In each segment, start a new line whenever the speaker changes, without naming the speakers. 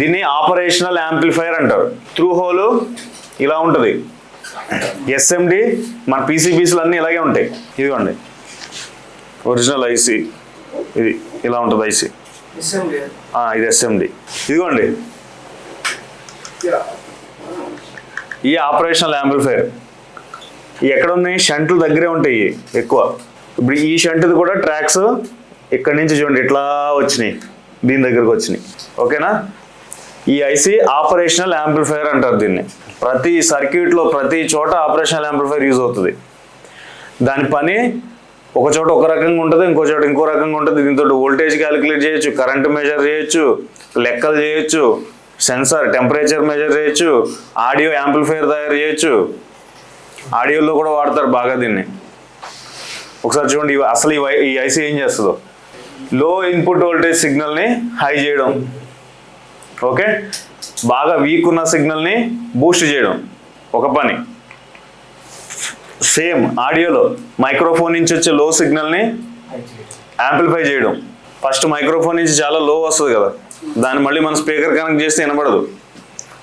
దీన్ని operational amplifier అంటారు. Through hole ఇలా ఉంటుంది. ఎస్ఎండి మన పీసీపీసీలు అన్నీ ఇలాగే ఉంటాయి. ఇదిగోండి. ఒరిజినల్ ఐసి ఇది ఇలా ఉంటుంది ఐసి. ఇది ఎస్ఎండి. ఇదిగోండి. ఈ ఆపరేషనల్ యాంప్లిఫైర్ ఎక్కడ ఉన్నాయి షంట్లు దగ్గరే ఉంటాయి ఎక్కువ. ఇప్పుడు ఈ షంట్ది కూడా ట్రాక్స్ ఇక్కడ నుంచి చూడండి ఇట్లా వచ్చినాయి. దీని దగ్గరకు వచ్చినాయి. ఓకేనా? ఈ ఐసి ఆపరేషనల్ యాంప్లిఫైర్ అంటారు దీన్ని. ప్రతి సర్క్యూట్లో ప్రతి చోట ఆపరేషనల్ యాంప్లిఫైర్ యూజ్ అవుతుంది. దాని పని ఒక చోట ఒక రకంగా ఉంటుంది ఇంకో చోట ఇంకో రకంగా ఉంటుంది. దీంతో వోల్టేజ్ క్యాలిక్యులేట్ చేయొచ్చు కరెంట్ మెజర్ చేయొచ్చు లెక్కలు చేయొచ్చు సెన్సార్ టెంపరేచర్ మెజర్ చేయొచ్చు ఆడియో యాంప్లిఫైర్ తయారు చేయొచ్చు. ఆడియోలో కూడా వాడతారు బాగా దీన్ని. ఒకసారి చూడండి అసలు ఈ ఈ ఐసీ ఏం చేస్తుందో? లో ఇన్పుట్ వోల్టేజ్ సిగ్నల్ని హై చేయడం. ఓకే? బాగా వీక్ ఉన్న సిగ్నల్ని బూస్ట్ చేయడం ఒక పని. సేమ్ ఆడియోలో మైక్రోఫోన్ నుంచి వచ్చే లో సిగ్నల్ని యాంప్లిఫై చేయడం. ఫస్ట్ మైక్రోఫోన్ నుంచి చాలా లో వస్తుంది కదా. దాన్ని మళ్ళీ మన స్పీకర్ కనెక్ట్ చేస్తే వినబడదు.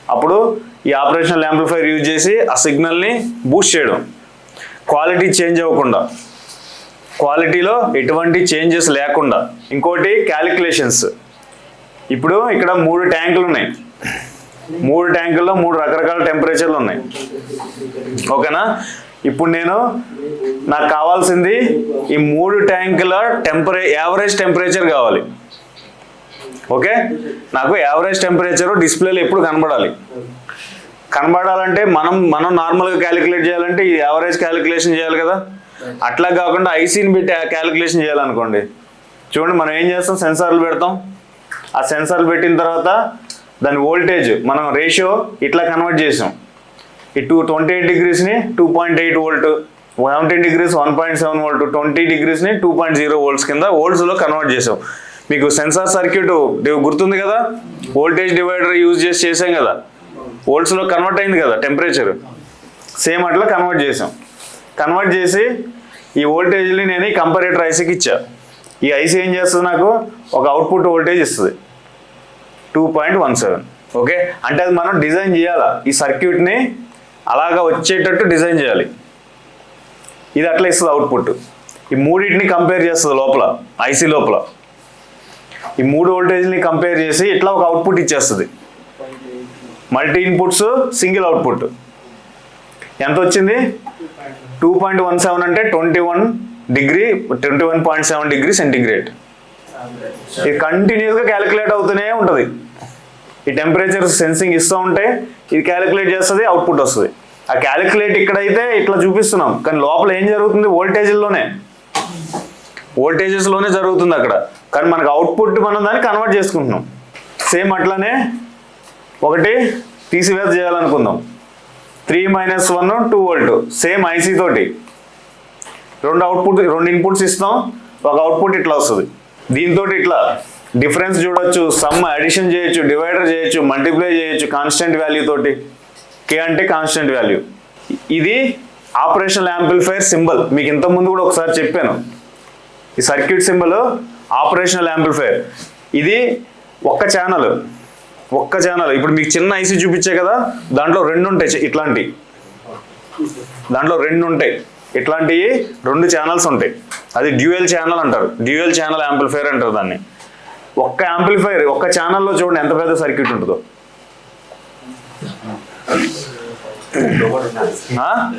అప్పుడు ఈ ఆపరేషనల్ యాంప్లిఫైర్ యూజ్ చేసి ఆ సిగ్నల్ని బూస్ట్ చేయడం. క్వాలిటీ చేంజ్ అవ్వకుండా. క్వాలిటీలో ఎటువంటి చేంజెస్ లేకుండా. ఇంకోటి క్యాలిక్యులేషన్స్ ఇప్పుడు ఇక్కడ మూడు ట్యాంకులు ఉన్నాయి. మూడు ట్యాంకుల్లో మూడు రకరకాల టెంపరేచర్లు ఉన్నాయి. ఓకేనా? ఇప్పుడు నేను నాకు కావాల్సింది ఈ మూడు ట్యాంకుల టెంపరే యావరేజ్ టెంపరేచర్ కావాలి. ఓకే? నాకు యావరేజ్ టెంపరేచర్ డిస్ప్లేలో ఎప్పుడు కనబడాలి. కనబడాలంటే మనం మనం నార్మల్గా క్యాలిక్యులేట్ చేయాలంటే ఈ యావరేజ్ క్యాలిక్యులేషన్ చేయాలి కదా. అట్లా కాకుండా ఐసీని పెట్టి క్యాలిక్యులేషన్ చేయాలనుకోండి. చూడండి మనం ఏం చేస్తాం? సెన్సార్లు పెడతాం. ఆ సెన్సార్లు పెట్టిన తర్వాత దాని వోల్టేజ్ మనం రేషియో ఇట్లా కన్వర్ట్ చేసాం. ఈ two twenty eight డిగ్రీస్ని two point eight volt seventeen degrees one point seven volt twenty డిగ్రీస్ని two point zero volts కింద వోల్ట్స్లో కన్వర్ట్ చేసాం. మీకు సెన్సార్ సర్క్యూట్ గుర్తుంది కదా? వోల్టేజ్ డివైడర్ యూజ్ చేసి చేసాం కదా? వోల్ట్స్లో కన్వర్ట్ అయింది కదా టెంపరేచర్? సేమ్ అట్లా కన్వర్ట్ చేసాం. కన్వర్ట్ చేసి ఈ వోల్టేజ్ని నేను ఈ కంపరేటర్ ఐసీకి ఇచ్చా. ఈ ఐసి ఏం చేస్తుంది నాకు? ఒక అవుట్పుట్ వోల్టేజ్ ఇస్తుంది. Two point one seven okay అంటే అది మనం డిజైన్ చేయాలా? ఈ సర్క్యూట్ని అలాగా వచ్చేటట్టు డిజైన్ చేయాలి. ఇది అట్లా ఇస్తుంది అవుట్పుట్ ఈ మూడింటిని కంపేర్ చేస్తుంది లోపల ఐసీ లోపల. ఈ మూడు వోల్టేజ్ని కంపేర్ చేసి ఇట్లా ఒక అవుట్పుట్ ఇచ్చేస్తుంది. మల్టీ ఇన్పుట్స్ సింగిల్ అవుట్పుట్ ఎంత వచ్చింది? టూ పాయింట్ వన్ సెవెన్ అంటే twenty one degree twenty one point seven degree centigrade. ఇది కంటిన్యూస్గా క్యాలిక్యులేట్ అవుతూనే ఉంటుంది. ఈ టెంపరేచర్ సెన్సింగ్ ఇస్తూ ఉంటే ఇది క్యాలిక్యులేట్ చేస్తుంది అవుట్పుట్ వస్తుంది. ఆ క్యాలిక్యులేట్ ఇక్కడైతే ఇట్లా చూపిస్తున్నాం. కానీ లోపల ఏం జరుగుతుంది? వోల్టేజ్లోనే వోల్టేజెస్లోనే జరుగుతుంది అక్కడ. కానీ మనకు అవుట్పుట్ మనం దాన్ని కన్వర్ట్ చేసుకుంటున్నాం. సేమ్ అట్లానే ఒకటి తీసివేత చేయాలనుకుందాం. Three minus one two volt same IC తోటి. రెండు అవుట్పుట్ రెండు ఇన్పుట్స్ ఇస్తాం. ఒక అవుట్పుట్ ఇట్లా వస్తుంది. దీంతో ఇట్లా డిఫరెన్స్ చూడొచ్చు సమ్ అడిషన్ చేయొచ్చు డివైడర్ చేయొచ్చు మల్టిప్లై చేయొచ్చు కాన్స్టెంట్ వాల్యూ తోటి. కే అంటే కాన్స్టెంట్ వాల్యూ ఇది ఆపరేషనల్ యాంప్లిఫైర్ సింబల్ మీకు ఇంత ముందు కూడా ఒకసారి చెప్పాను. ఈ సర్క్యూట్ సింబల్ ఆపరేషనల్ యాంప్లిఫైర్ ఇది ఒక్క ఛానల్ ఒక్క ఛానల్ ఇప్పుడు మీకు చిన్న ఐసీ చూపించే కదా దాంట్లో రెండు ఉంటాయి ఇట్లాంటి. దాంట్లో రెండు ఉంటాయి. ఇట్లాంటివి రెండు ఛానల్స్ ఉంటాయి. అది డ్యూయల్ ఛానల్ అంటారు. డ్యూయల్ ఛానల్ యాంప్లిఫైర్ అంటారు దాన్ని. ఒక్క యాంప్లిఫైర్ ఒక్క ఛానల్లో చూడండి ఎంత పెద్ద సర్క్యూట్ ఉంటుందో. ఆ?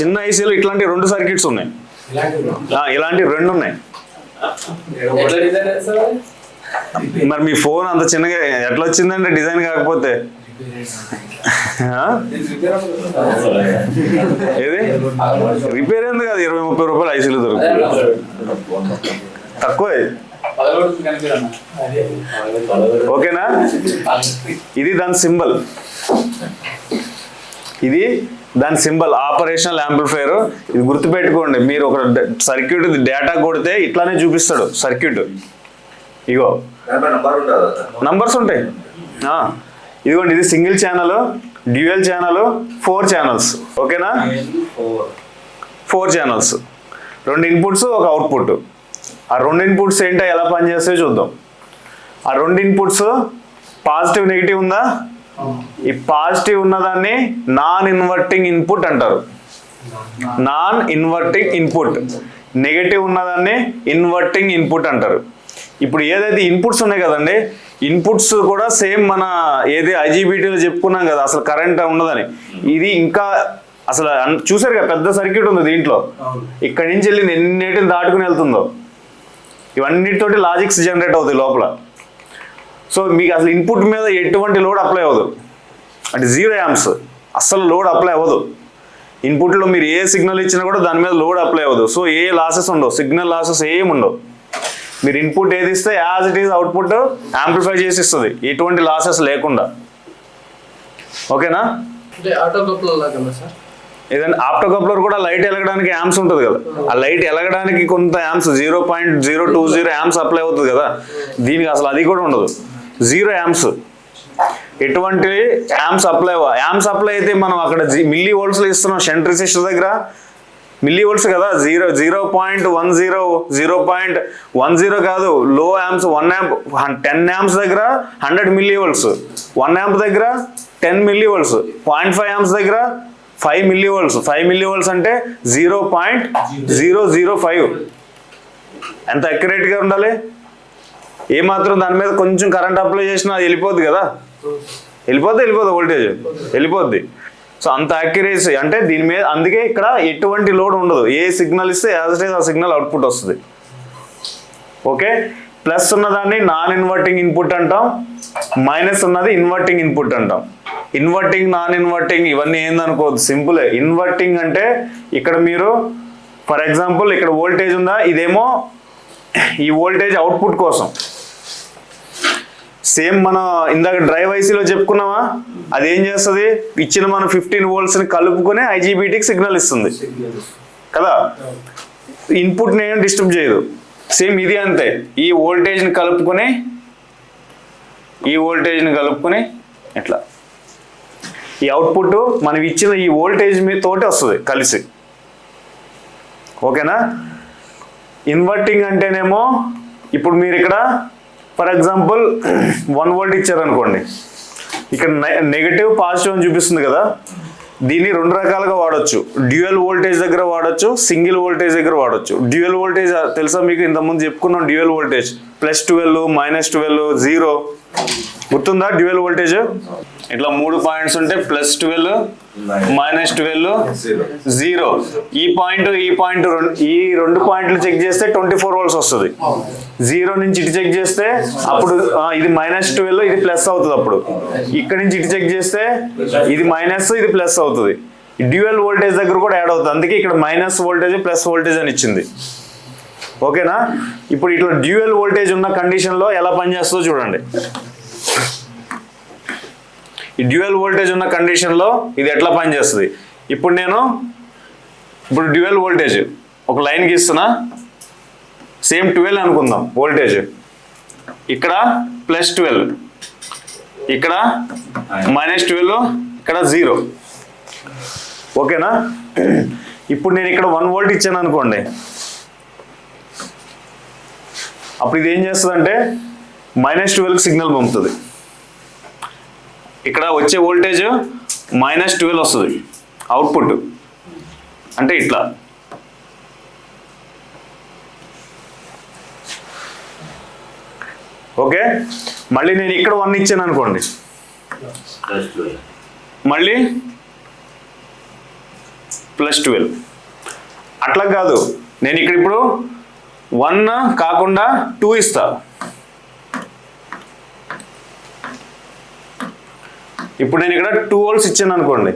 చిన్న ఐసీలో ఇట్లాంటి రెండు సర్క్యూట్స్ ఉన్నాయి. ఇలాంటి రెండు ఉన్నాయి. మరి మీ ఫోన్ అంత చిన్నగా ఎట్లా వచ్చిందంటే డిజైన్ కాకపోతే? ఏది? రిపేర్ ఎందుకు కాదు ఇరవై ముప్పై రూపాయలు ఐసీలు దొరుకుతుంది తక్కువే? ఓకేనా? ఇది దాని సింబల్. ఇది దాని సింబల్. ఆపరేషనల్ యాంప్లిఫైర్ ఇది గుర్తుపెట్టుకోండి మీరు ఒక సర్క్యూట్ డేటా కొడితే ఇట్లానే చూపిస్తాడు సర్క్యూట్. ఇగో. నంబర్స్ ఉంటాయి. ఇదిగోండి ఇది single channel dual channel four channels. ఓకేనా? Four channels. రెండు ఇన్పుట్స్ ఒక అవుట్పుట్. ఆ రెండు ఇన్పుట్స్ ఏంటో ఎలా పనిచేస్తాయో చూద్దాం. ఆ రెండు ఇన్పుట్స్ పాజిటివ్ నెగిటివ్ ఉందా? ఈ పాజిటివ్ ఉన్నదాన్ని నాన్ ఇన్వర్టింగ్ ఇన్పుట్ అంటారు. Non inverting input. నెగటివ్ ఉన్నదాన్ని ఇన్వర్టింగ్ ఇన్పుట్ అంటారు. ఇప్పుడు ఏదైతే ఇన్పుట్స్ ఉన్నాయి కదండి ఇన్పుట్స్ కూడా సేమ్ మన ఏది ఐజీబీటీలో చెప్పుకున్నాం కదా అసలు కరెంట్ ఉండదని ఇది ఇంకా అసలు చూసారు కదా పెద్ద సర్క్యూట్ ఉంది దీంట్లో. ఇక్కడి నుంచి వెళ్ళి ఎన్నిటిని దాటుకుని వెళ్తుందో. ఇవన్నిటితోటి లాజిక్స్ జనరేట్ అవుతాయి లోపల. సో మీకు అసలు ఇన్పుట్ మీద ఎటువంటి లోడ్ అప్లై అవ్వదు. అంటే జీరో యామ్స్ అస్సలు లోడ్ అప్లై అవ్వదు. ఇన్పుట్లో మీరు ఏ సిగ్నల్ ఇచ్చినా కూడా దాని మీద లోడ్ అప్లై అవ్వదు. సో ఏ లాసెస్ ఉండవు. సిగ్నల్ లాసెస్ ఏం ఉండవు మీరు ఇన్పుట్ ఏది ఇస్తే as it is output amplify చేసి ఇస్తుంది. ఎటువంటి లాసెస్ లేకుండా. ఓకేనా? ఏదైనా ఆప్టోకప్లర్ కూడా లైట్ వెలగడానికి యామ్స్ ఉంటుంది కదా. ఆ లైట్ వెలగడానికి కొంత amps zero point zero two zero amps apply అవుతుంది కదా. దీనికి అసలు అది కూడా ఉండదు. జీరో యామ్స్ ఎటువంటి యామ్స్ అప్లై యామ్స్ అప్లై అయితే మనం అక్కడ మిల్లీ వోల్ట్స్లో ఇస్తున్నాం షంట్ రెసిస్టర్ దగ్గర. మిల్లీ వోల్ట్స్ కదా zero zero point one zero zero point one zero కాదు low amps one amp ten amps దగ్గర hundred milli volts one amp దగ్గర ten millivolts point five amps దగ్గర five milli volts five millivolts అంటే zero point zero zero five. ఎంత అక్యురేట్గా ఉండాలి? ఏమాత్రం దాని మీద కొంచెం కరెంట్ అప్లై చేసినా అది వెళ్ళిపోద్ది కదా? వెళ్ళిపోద్ది వెళ్ళిపోద్ది వోల్టేజ్ వెళ్ళిపోద్ది. సో అంత అక్యురేసీ అంటే దీని మీద అందుకే ఇక్కడ ఎటువంటి లోడ్ ఉండదు. ఏ సిగ్నల్ ఇస్తే యాజ్ ఇట్ ఈస్ ఆ సిగ్నల్ అవుట్పుట్ వస్తుంది. ఓకే ప్లస్ ఉన్నదాన్ని నాన్ ఇన్వర్టింగ్ ఇన్పుట్ అంటాం. మైనస్ ఉన్నది ఇన్వర్టింగ్ ఇన్పుట్ అంటాం. ఇన్వర్టింగ్ నాన్ ఇన్వర్టింగ్ ఇవన్నీ ఏందనుకోవద్దు. సింపులే ఇన్వర్టింగ్ అంటే ఇక్కడ మీరు ఫర్ ఎగ్జాంపుల్ ఇక్కడ వోల్టేజ్ ఉందా? ఇదేమో ఈ వోల్టేజ్ అవుట్పుట్ కోసం. సేమ్ మన ఇందాక డ్రైవ్ ఐసీలో చెప్పుకున్నామా అది ఏం చేస్తుంది? ఇచ్చిన మన ఫిఫ్టీన్ వోల్ట్స్ని కలుపుకొని ఐజీబీటీకి సిగ్నల్ ఇస్తుంది. కదా? ఇన్పుట్ని నేను డిస్టర్బ్ చేయదు. సేమ్ ఇది అంతే. ఈ వోల్టేజ్ని కలుపుకొని ఈ వోల్టేజ్ని కలుపుకొని ఇట్లా ఈ అవుట్పుట్ మనం ఇచ్చిన ఈ వోల్టేజ్ మీ తోటి వస్తుంది కలిసి. ఓకేనా? ఇన్వర్టింగ్ అంటేనేమో ఇప్పుడు మీరు ఇక్కడ ఫర్ ఎగ్జాంపుల్ వన్ వోల్ట్ ఇచ్చారనుకోండి. ఇక్కడ నెగటివ్ పాజిటివ్ అని చూపిస్తుంది కదా. దీన్ని రెండు రకాలుగా వాడచ్చు. డ్యూయల్ వోల్టేజ్ దగ్గర వాడొచ్చు సింగిల్ వోల్టేజ్ దగ్గర వాడొచ్చు. డ్యూయల్ వోల్టేజ్ తెలుసా మీకు? ఇంతకుముందు చెప్పుకున్నాం dual voltage. Plus twelve minus twelve zero. గుర్తుందా డ్యూయల్ వోల్టేజ్? ఇట్లా మూడు పాయింట్స్ ఉంటే plus twelve minus twelve zero ఈ పాయింట్ ఈ పాయింట్ ఈ రెండు పాయింట్లు చెక్ చేస్తే ట్వంటీ ఫోర్ వోల్ట్స్ వస్తుంది. జీరో నుంచి ఇటు చెక్ చేస్తే అప్పుడు ఇది మైనస్ ట్వెల్వ్ ఇది ప్లస్ అవుతుంది అప్పుడు. ఇక్కడ నుంచి ఇటు చెక్ చేస్తే ఇది మైనస్ ఇది ప్లస్ అవుతుంది. డ్యూయల్ వోల్టేజ్ దగ్గర కూడా యాడ్ అవుతుంది. అందుకే ఇక్కడ మైనస్ వోల్టేజ్ ప్లస్ వోల్టేజ్ అని ఇచ్చింది. ఓకేనా? ఇప్పుడు ఇట్లా డ్యూయల్ వోల్టేజ్ ఉన్న కండిషన్లో ఎలా పనిచేస్తుందో చూడండి. ఈ డ్యూయల్ వోల్టేజ్ ఉన్న కండిషన్లో ఇది ఎట్లా పనిచేస్తుంది? ఇప్పుడు నేను ఇప్పుడు డ్యూయల్ వోల్టేజ్ ఒక లైన్ గీస్తున్నా సేమ్ ట్వెల్వ్ అనుకుందాం వోల్టేజ్. ఇక్కడ ప్లస్ ట్వెల్వ్. ఇక్కడ మైనస్ ట్వెల్వ్. ఇక్కడ జీరో. ఓకేనా? ఇప్పుడు నేను ఇక్కడ వన్ వోల్ట్ ఇచ్చాను అనుకోండి. అప్పుడు ఇది ఏం చేస్తుందంటే మైనస్ ట్వెల్వ్ సిగ్నల్ పంపుతుంది. ఇక్కడ వచ్చే వోల్టేజ్ మైనస్ ట్వెల్వ్ వస్తుంది. అవుట్పుట్ అంటే ఇట్లా. ఓకే? మళ్ళీ నేను ఇక్కడ వన్ ఇచ్చాను అనుకోండి. మళ్ళీ ప్లస్ ట్వెల్వ్ అట్లా కాదు. నేను ఇక్కడ ఇప్పుడు వన్ కాకుండా టూ ఇస్తా. ఇప్పుడు నేను ఇక్కడ టూ వోల్ట్స్ ఇచ్చాను అనుకోండి.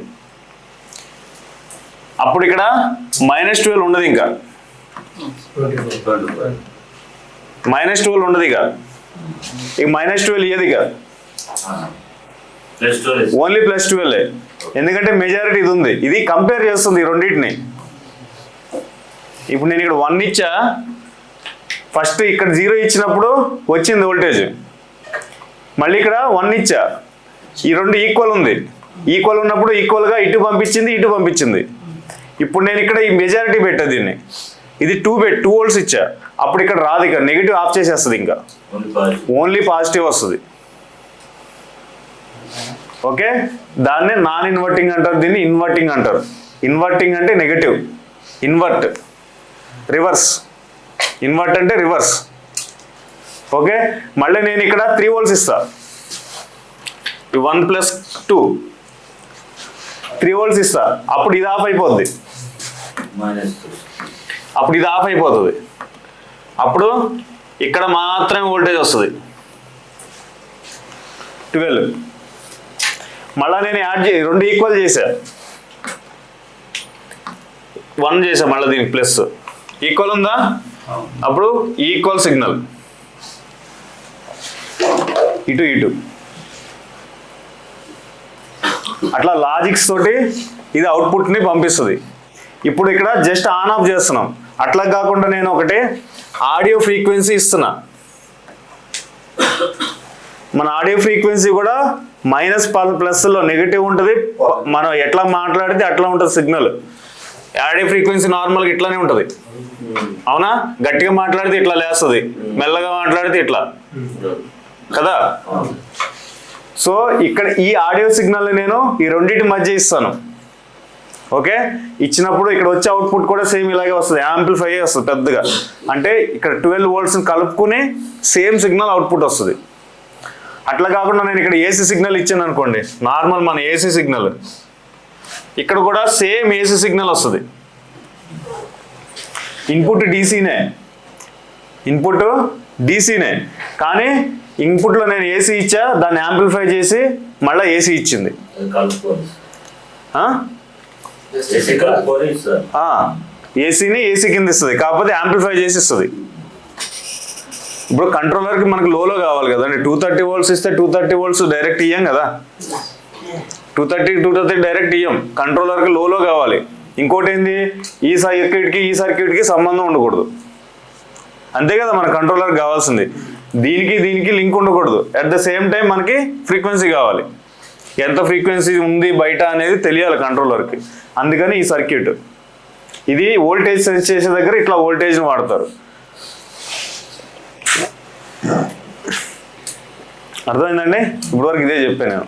అప్పుడు ఇక్కడ మైనస్ ట్వెల్వ్ ఉండదు ఇంకా. మైనస్ ట్వెల్వ్ ఉండదు ఇక. ఇక మైనస్ ట్వెల్వ్ ఇయ్యదు ఇక. ఓన్లీ ప్లస్ ట్వెల్వ్ ఎందుకంటే మెజారిటీ ఇది ఉంది. ఇది కంపేర్ చేస్తుంది ఈ రెండింటిని. ఇప్పుడు నేను ఇక్కడ వన్ ఇచ్చా. ఫస్ట్ ఇక్కడ జీరో ఇచ్చినప్పుడు వచ్చింది వోల్టేజ్ మళ్ళీ ఇక్కడ వన్ ఇచ్చా. ఈ రెండు ఈక్వల్ ఉంది. ఈక్వల్ ఉన్నప్పుడు ఈక్వల్గా ఇటు పంపించింది ఇటు పంపించింది. ఇప్పుడు నేను ఇక్కడ ఈ మెజారిటీ పెట్టా దీన్ని. ఇది టూ బెట్ టూ వోల్ట్స్ ఇచ్చా. అప్పుడు ఇక్కడ రాదు ఇక్కడ నెగిటివ్ ఆఫ్ చేసేస్తుంది ఇంకా. ఓన్లీ పాజిటివ్ వస్తుంది. ఓకే దాన్నే నాన్ ఇన్వర్టింగ్ అంటారు. దీన్ని ఇన్వర్టింగ్ అంటారు. ఇన్వర్టింగ్ అంటే నెగటివ్ ఇన్వర్ట్ రివర్స్ ఇన్వర్ట్ అంటే రివర్స్ ఓకే మళ్ళీ నేను ఇక్కడ త్రీ వోల్ట్స్ ఇస్తా one plus two. Three volts ఇస్తా. అప్పుడు ఇది ఆఫ్ అయిపోద్ది. అప్పుడు ఇది ఆఫ్ అయిపోతుంది. అప్పుడు ఇక్కడ మాత్రమే వోల్టేజ్ వస్తుంది. ట్వెల్వ్. మళ్ళా నేను యాడ్ చే రెండు ఈక్వల్ చేశా వన్ చేసా మళ్ళీ దీనికి ప్లస్. ఈక్వల్ ఉందా? అప్పుడు ఈక్వల్ సిగ్నల్ ఇటు ఇటు. అట్లా లాజిక్స్ తోటి ఇది అవుట్పుట్ని పంపిస్తుంది. ఇప్పుడు ఇక్కడ జస్ట్ ఆన్ ఆఫ్ చేస్తున్నాం. అట్లా కాకుండా నేను ఒకటి ఆడియో ఫ్రీక్వెన్సీ ఇస్తున్నా. మన ఆడియో ఫ్రీక్వెన్సీ కూడా మైనస్ ప్లస్లో నెగిటివ్ ఉంటుంది. మనం ఎట్లా మాట్లాడితే అట్లా ఉంటుంది సిగ్నల్ ఆడియో ఫ్రీక్వెన్సీ నార్మల్గా ఇట్లానే ఉంటుంది. అవునా? గట్టిగా మాట్లాడితే ఇట్లా లేస్తుంది. మెల్లగా మాట్లాడితే ఇట్లా. కదా? సో ఇక్కడ ఈ ఆడియో సిగ్నల్ నేను ఈ రెండింటి మధ్య ఇస్తాను. ఓకే? ఇచ్చినప్పుడు ఇక్కడ వచ్చే అవుట్పుట్ కూడా సేమ్ ఇలాగే వస్తుంది. యాంప్లిఫై వస్తుంది పెద్దగా. అంటే ఇక్కడ ట్వెల్వ్ వోల్ట్స్ని కలుపుకుని సేమ్ సిగ్నల్ అవుట్పుట్ వస్తుంది. అట్లా కాకుండా నేను ఇక్కడ ఏసీ సిగ్నల్ ఇచ్చాను అనుకోండి. నార్మల్ మన ఏసీ సిగ్నల్. ఇక్కడ కూడా సేమ్ ఏసీ సిగ్నల్ వస్తుంది. ఇన్పుట్ డీసీనే. ఇన్పుట్ డీసీనే. కానీ ఇన్పుట్లో నేను ఏసీ ఇచ్చా దాన్ని యాంప్లిఫై చేసి మళ్ళీ ఏసీ ఇచ్చింది.
అది కలుపుకోండి
ఆ?
ఏసీ కలుపుకొని సార్.
ఆ, ఏసీని ఏసీ కింద ఇస్తుంది కాకపోతే యాంప్లిఫై చేసి ఇస్తుంది. ఇప్పుడు కంట్రోలర్కి మనకు లోలో కావాలి కదండి టూ థర్టీ వోల్ట్స్ ఇస్తే టూ థర్టీ వోల్ట్స్ డైరెక్ట్ ఇయ్యం కదా. Two thirty two thirty direct ఇయ్యం కంట్రోలర్కి లోలో కావాలి. ఇంకోటి ఏంది ఈ సర్క్యూట్కి ఈ సర్క్యూట్కి సంబంధం ఉండకూడదు. అంతే కదా మన కంట్రోలర్కి కావాల్సింది. దీనికి దీనికి లింక్ ఉండకూడదు. అట్ ద సేమ్ టైం మనకి ఫ్రీక్వెన్సీ కావాలి. ఎంత ఫ్రీక్వెన్సీ ఉంది బయట అనేది తెలియాలి కంట్రోలర్కి అందుకని ఈ సర్క్యూట్ ఇది వోల్టేజ్ సెన్స్ చేసే దగ్గర ఇట్లా వోల్టేజ్ని వాడతారు. అర్థమైందండి? ఇప్పటివరకు ఇదే చెప్పాను నేను.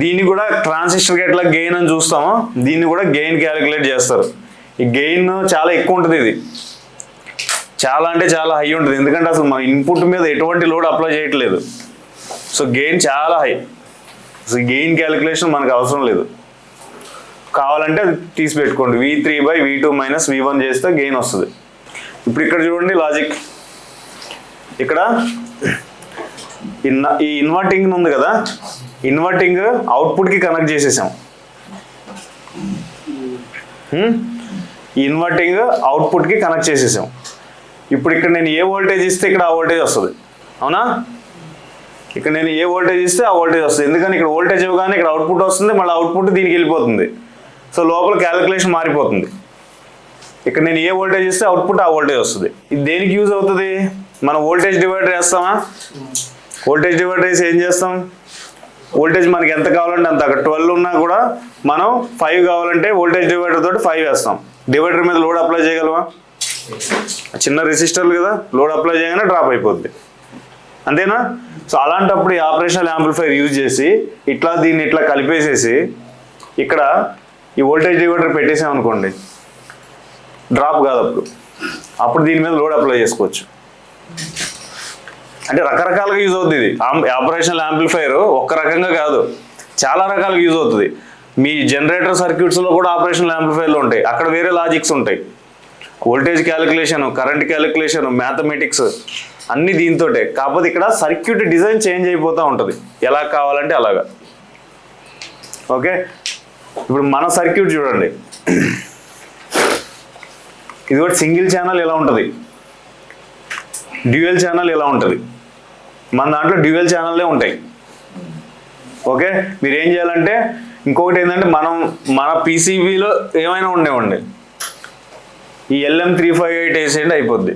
దీన్ని కూడా ట్రాన్సిస్టర్కి ఎట్లా గెయిన్ అని చూస్తామో దీన్ని కూడా గెయిన్ క్యాలిక్యులేట్ చేస్తారు. ఈ గెయిన్ చాలా ఎక్కువ ఉంటుంది ఇది. చాలా అంటే చాలా హై ఉంటుంది. ఎందుకంటే అసలు మన ఇన్పుట్ మీద ఎటువంటి లోడ్ అప్లై చేయట్లేదు. సో గెయిన్ చాలా హై సో గెయిన్ క్యాలిక్యులేషన్ మనకు అవసరం లేదు. కావాలంటే అది తీసి పెట్టుకోండి V three by V two minus V one చేస్తే గెయిన్ వస్తుంది. ఇప్పుడు ఇక్కడ చూడండి లాజిక్ ఇక్కడ ఇన్న ఈ ఇన్వర్టింగ్ ఉంది కదా? ఇన్వర్టింగ్ అవుట్పుట్కి కనెక్ట్ చేసేసాం. ఇన్వర్టింగ్ అవుట్పుట్కి కనెక్ట్ చేసేసాం. ఇప్పుడు ఇక్కడ నేను ఏ వోల్టేజ్ ఇస్తే ఇక్కడ ఆ వోల్టేజ్ వస్తుంది? అవునా? ఇక్కడ నేను ఏ వోల్టేజ్ ఇస్తే ఆ వోల్టేజ్ వస్తుంది. ఎందుకని ఇక్కడ వోల్టేజ్ ఇవ్వగానే ఇక్కడ అవుట్పుట్ వస్తుంది మళ్ళీ అవుట్పుట్ దీనికి వెళ్ళిపోతుంది. సో లోపల క్యాలిక్యులేషన్ మారిపోతుంది. ఇక్కడ నేను ఏ వోల్టేజ్ ఇస్తే అవుట్పుట్ ఆ వోల్టేజ్ వస్తుంది. ఇది దేనికి యూజ్ అవుతుంది? మనం వోల్టేజ్ డివైడర్ వేస్తామా? వోల్టేజ్ డివైడర్ వేసి ఏం చేస్తాం? వోల్టేజ్ మనకి ఎంత కావాలంటే అంత. అక్కడ ట్వెల్వ్ ఉన్నా కూడా మనం ఫైవ్ కావాలంటే వోల్టేజ్ డివైడర్ తోటి ఫైవ్ వేస్తాం. డివైడర్ మీద లోడ్ అప్లై చేయగలమా? చిన్న రెసిస్టర్లు కదా లోడ్ అప్లై చేయగానే డ్రాప్ అయిపోద్ది. అంతేనా? సో అలాంటప్పుడు ఈ ఆపరేషనల్ యాంప్లిఫైర్ యూజ్ చేసి ఇట్లా దీన్ని ఇట్లా కలిపేసేసి ఇక్కడ ఈ వోల్టేజ్ డివైడర్ పెట్టేసామనుకోండి డ్రాప్ కాదు అప్పుడు అప్పుడు దీని మీద లోడ్ అప్లై చేసుకోవచ్చు. అంటే రకరకాలుగా యూజ్ అవుతుంది ఇది. ఆపరేషనల్ యాంప్లిఫైర్ ఒక్క రకంగా కాదు. చాలా రకాలుగా యూజ్ అవుతుంది. మీ జనరేటర్ సర్క్యూట్స్లో కూడా ఆపరేషనల్ యాంప్లిఫైర్లు ఉంటాయి. అక్కడ వేరే లాజిక్స్ ఉంటాయి. Voltage calculation current calculation mathematics అన్ని దీంతోటే. కాకపోతే ఇక్కడ సర్క్యూట్ డిజైన్ చేంజ్ అయిపోతూ ఉంటుంది. ఎలా కావాలంటే అలాగా. ఓకే ఇప్పుడు మన సర్క్యూట్ చూడండి. ఇది కూడా సింగిల్ ఛానల్ ఎలా ఉంటుంది? డ్యూయల్ ఛానల్ ఎలా ఉంటుంది? మన దాంట్లో డ్యూయల్ ఛానల్లే ఉంటాయి. ఓకే మీరు ఏం చేయాలంటే ఇంకొకటి ఏంటంటే మనం మన పీసీబీలో ఏమైనా ఉండేవండి. ఈ ఎల్ఎం త్రీ ఫైవ్ ఎయిట్ వేసేయండి అయిపోద్ది.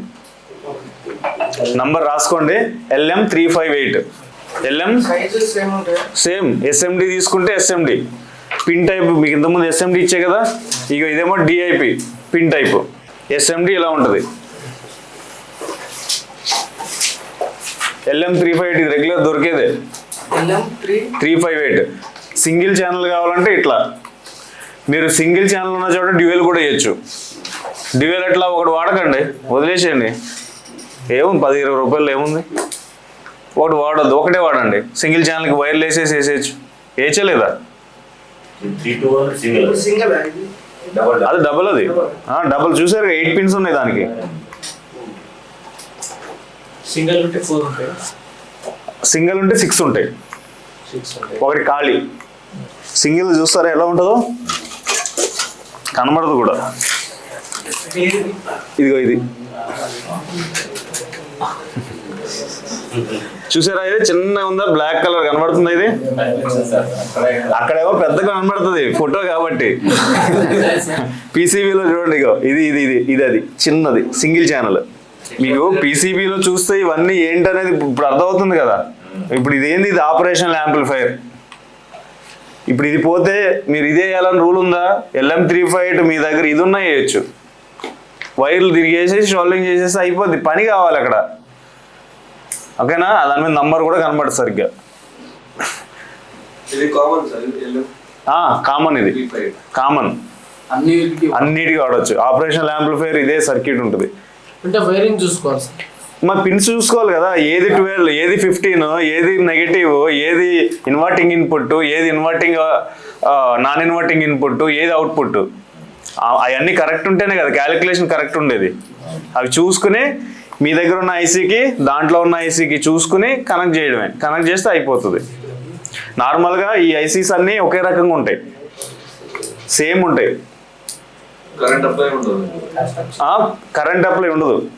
నంబర్ రాసుకోండి. LM three five eight. LM
same
SMD తీసుకుంటే ఎస్ఎండి. పిన్ టైప్ మీకు ఇంతకుముందు ఎస్ఎండి ఇచ్చే కదా? ఇక ఇదేమో డిఐపి పిన్ టైప్. ఎస్ఎండి ఇలా ఉంటుంది. ఎల్ఎం త్రీ ఫైవ్ ఇది regular దొరికేదే?
Three
five eight. Single channel కావాలంటే ఇట్లా. మీరు సింగిల్ ఛానల్ ఉన్న చోట డ్యూయల్ కూడా వేయచ్చు. డ్యూయల్ ఎట్లా ఒకటి వాడకండి వదిలేసేయండి. ఏముంది పది ఇరవై రూపాయలు ఏముంది? ఒకటి వాడద్దు ఒకటే వాడండి. సింగిల్ ఛానల్కి వైర్లు వేసేసి వేసేయచ్చు.
డబల్
అది డబుల్ అది. డబుల్ చూసారు ఎయిట్ పిన్స్ ఉన్నాయి దానికి.
సింగిల్ ఉంటే ఫోర్ ఉంటాయి?
సింగిల్ ఉంటే సిక్స్ ఉంటాయి? ఒకటి ఖాళీ. సింగిల్ చూస్తారా ఎలా ఉంటుందో? కనబడదు కూడా. ఇదిగో ఇది. చూసారా ఇది? చిన్న ఉందా? బ్లాక్ కలర్ కనబడుతుంది ఇది? అక్కడేమో పెద్దగా కనబడుతుంది ఫోటో కాబట్టి. పీసీబీలో చూడండి ఇగో. ఇది ఇది ఇది ఇది అది. చిన్నది. Single channel. మీకు పీసీబీలో చూస్తే ఇవన్నీ ఏంటనేది ఇప్పుడు అర్థమవుతుంది కదా. ఇప్పుడు ఇదేంది? ఇది ఆపరేషనల్ యాంప్లిఫైర్ ఇప్పుడు ఇది పోతే మీరు ఇదే వేయాలని రూల్ ఉందా? ఎల్ఎం త్రీ ఫైవ్ ఎయిట్ మీ దగ్గర ఇది ఉన్నా వేయచ్చు వైర్లు తిరిగి వేసేసి షోల్డింగ్ చేసేసి అయిపోద్ది. పని కావాలి అక్కడ. ఓకేనా? దాని మీద నంబర్ కూడా కనబడదు సరిగ్గా.
ఇది కామన్ సార్ ఎల్ఎం
కామన్ ఇది. కామన్.
అన్ని
అన్నిటికీ వాడచ్చు. ఆపరేషనల్ యాంప్లిఫైర్ ఇదే సర్క్యూట్ ఉంటుంది.
అంటే వైరింగ్ చూసుకోవాలి
మా పిన్స్ చూసుకోవాలి కదా. ఏది ట్వెల్వ్ ఏది ఫిఫ్టీన్ ఏది నెగటివ్ ఏది ఇన్వర్టింగ్ ఇన్పుట్ ఏది ఇన్వర్టింగ్ నాన్ ఇన్వర్టింగ్ ఇన్పుట్ ఏది అవుట్పుట్? అవన్నీ కరెక్ట్ ఉంటేనే కదా క్యాలిక్యులేషన్ కరెక్ట్ ఉండేది. అవి చూసుకుని మీ దగ్గర ఉన్న ఐసీకి దాంట్లో ఉన్న ఐసీకి చూసుకుని కనెక్ట్ చేయడమే. కనెక్ట్ చేస్తే అయిపోతుంది. నార్మల్గా ఈ ఐసీస్ అన్నీ ఒకే రకంగా ఉంటాయి. సేమ్ ఉంటాయి.
కరెంట్ అప్లై ఉండదు.
కరెంట్ అప్లై ఉండదు.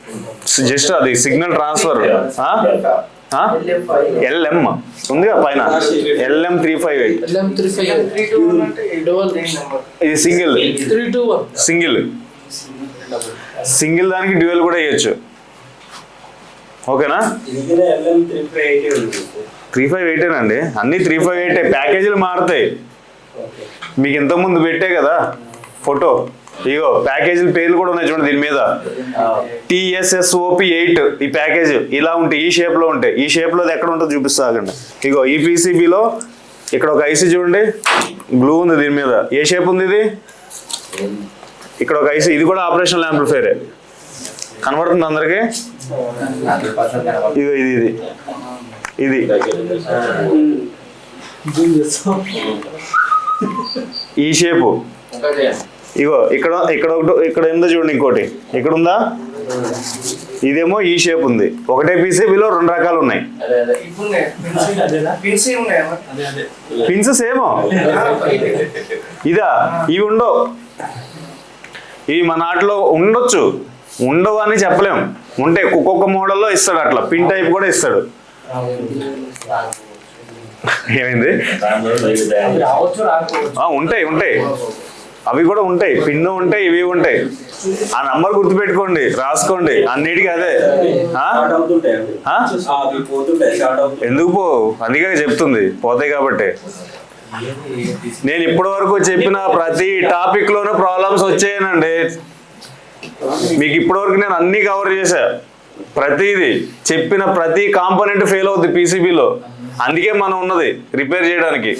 జస్ట్ అది సిగ్నల్ ట్రాన్స్ఫర్ ఎల్ఎం ఉంది పైన. LM three five eight. ఇది సింగిల్. సింగిల్. సింగిల్ దానికి డ్యూయల్ కూడా వేయచ్చు. ఓకేనా? త్రీ ఫైవ్ ఎయిట్ అండి అన్ని త్రీ ఫైవ్ ఎయిట్ ప్యాకేజీలు మారుతాయి. మీకు ఇంతకుముందు పెట్టే కదా ఫోటో. ఇగో ప్యాకేజీల పేర్లు కూడా ఉన్నాయి చూడండి దీని మీద. టిఎస్ఎస్ఓపి ఎయిట్ ఈ ప్యాకేజ్ ఇలా ఉంటాయి ఈ షేప్లో ఉంటాయి ఈ షేప్లో అది ఎక్కడ ఉంటుందో చూపిస్తా ఆగండి. ఇగో ఈ పీసీబీలో ఇక్కడ ఒక ఐసీ చూడండి. బ్లూ ఉంది దీని మీద. ఏ షేప్ ఉంది ఇది? ఇక్కడ ఒక ఐసీ. ఇది కూడా ఆపరేషనల్ యాంప్లిఫైరే కనబడుతుంది అందరికి? ఇగో ఇది ఇది. ఇది. ఈ షేపు. ఇగో ఇక్కడ ఇక్కడ ఒకటి ఇక్కడ ఉందో చూడండి ఇంకోటి. ఇక్కడ ఉందా? ఇదేమో ఈ షేప్ ఉంది. ఒకటే పీసీబీలో రెండు రకాలు ఉన్నాయి.
పిన్స్
సేమో ఇదా? ఇవి ఉండవు. ఇవి మన ఆటలో ఉండొచ్చు. ఉండవు అని చెప్పలేం. ఉంటే ఒక్కొక్క మోడల్లో ఇస్తాడు అట్లా. పిన్ టైప్ కూడా ఇస్తాడు. ఏమైంది? ఉంటాయి ఉంటాయి. అవి కూడా ఉంటాయి. పిన్ను ఉంటాయి ఇవి ఉంటాయి. ఆ నంబర్ గుర్తుపెట్టుకోండి రాసుకోండి. అన్నిటికీ అదే. ఎందుకు పో? అందుకే చెప్తుంది. పోతాయి కాబట్టి. నేను ఇప్పటి వరకు చెప్పిన ప్రతి టాపిక్ లోనూ ప్రాబ్లమ్స్ వచ్చాయనండి. మీకు ఇప్పటి వరకు నేను అన్ని కవర్ చేశా. ప్రతిది. చెప్పిన ప్రతి కాంపోనెంట్ ఫెయిల్ అవుద్ది పీసీబీలో అందుకే మనం ఉన్నది. రిపేర్ చేయడానికి.